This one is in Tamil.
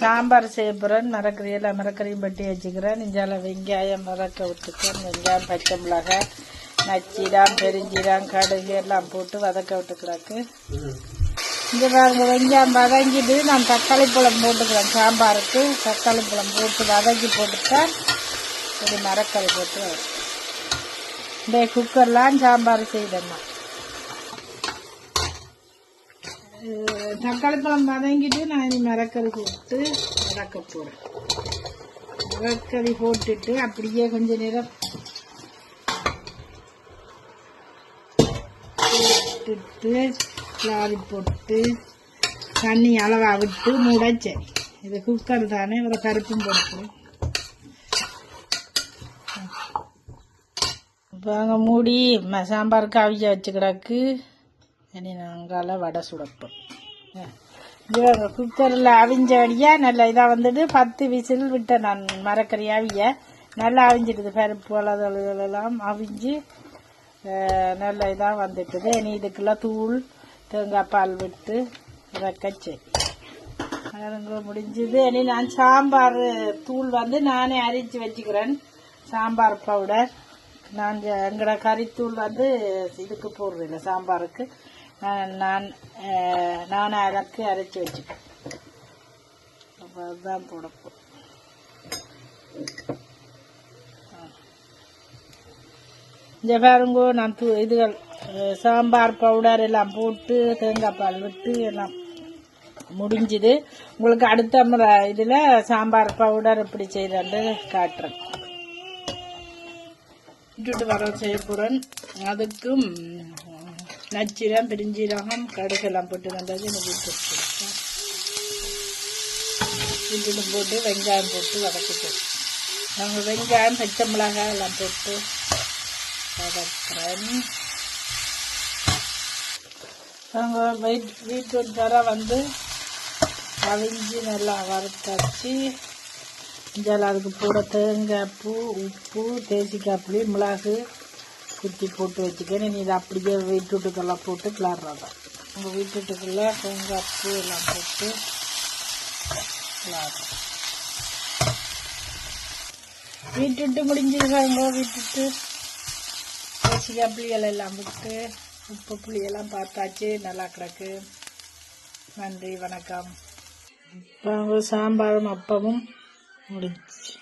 சாம்பார் செய்ய போகிறேன் மரக்கறியெல்லாம் மரக்கறியும் பட்டி வச்சுக்கிறேன். இஞ்சால வெங்காயம் மரக்க விட்டுக்கிறேன் வெங்காயம் பச்சை மிளகாய் நச்சீரம் பெருஞ்சீரம் கடுகு எல்லாம் போட்டு வதக்க விட்டுக்கிறாக்கு இங்கே பாருங்க வெங்காயம் வதங்கிட்டு நான் தக்காளி பழம் போட்டுக்கிறேன் சாம்பாருக்கு. தக்காளி பழம் போட்டு வதக்கி போட்டுட்டேன். ஒரு மரக்கறி போட்டு இந்த குக்கர்லாம் சாம்பார் செய்தேம்மா. தக்காளி பழம் வதங்கிட்டு நான் இனி மரக்கறி போட்டு வதக்க போகிறேன் மரக்கறி போட்டுட்டு அப்படியே கொஞ்ச நேரம் போட்டுட்டு கிளாரி போட்டு தண்ணி அளவா விட்டு முடைச்சேன் இது குக்கர் தானே இதில் கருப்பும் போட்டு இப்போ அங்கே மூடி. சாம்பாருக்கு அவிச்ச வச்சு கிடக்கு இனி நாங்கால வடை சுடப்போம். இவங்க குக்கரில் அவிஞ்ச அடியா? நல்லா இதாக வந்துட்டு பத்து விசில் விட்டேன் நான் மரக்கறி அவிய. நல்லா அவிஞ்சிடுது பருப்பு வளதெல்லாம் அவிஞ்சு நல்ல இதாக வந்துட்டுது. இனி இதுக்கெல்லாம் தூள் தேங்காய் பால் விட்டு இறக்கச்சு அதுங்க முடிஞ்சது. இனி நான் சாம்பார் தூள் வந்து நானே அரிச்சு வச்சுக்கிறேன். சாம்பார் பவுடர். நான் எங்களோட கறித்தூள் வந்து இதுக்கு போடுறதில்ல சாம்பாருக்கு. நான் நான் அஹ், அரைக்கு அரைச்சி வச்சுப்பேன். அப்போ அதுதான் புடப்பு. இந்த பாருங்கோ நான் தூ இதுகள் சாம்பார் பவுடர் எல்லாம் போட்டு தேங்காய் பால் விட்டு எல்லாம் முடிஞ்சுது. உங்களுக்கு அடுத்த முறை இதில் சாம்பார் பவுடர் எப்படி செய்யறேன்னு காட்டுறேன். விட்டுட்டு வர செய்ய போகிறேன் அதுக்கும் நச்சீரம் பிரிஞ்சீரகம் கடுகெல்லாம் போட்டு வந்தது எனக்கு விட்டு போட்டு வெங்காயம் போட்டு வதக்கிட்டு நாங்கள் வெங்காயம் பச்சை மிளகாய் எல்லாம் போட்டு வதக்கிறேன். நாங்கள் வெயிட் பீட்ரூட் தர வந்து அவிஞ்சி நல்லா வறுத்தாச்சு. இஞ்சால் அதுக்கு போட தேங்காய் பூ உப்பு தேசிக்காய் புளி மிளகு குத்தி போட்டு வச்சுக்கணும் நீ இதை அப்படியே பீட்ரூட்டுக்கெல்லாம் போட்டு கிளாடுறதா உங்கள் வீட்டுக்குள்ளே தேங்காய் பூ எல்லாம் போட்டு கிளாடுறோம் பீட்ரூட்டு முடிஞ்சிருக்காங்க பீட்ரூட்டு தேசிக்காய் புளிகள் எல்லாம் விட்டு உப்பு புளியெல்லாம் பார்த்தாச்சு. நல்லா கிடக்கு. நன்றி வணக்கம். இப்போ சாம்பாரும் அப்பமும் முடிஞ்சிச்சு.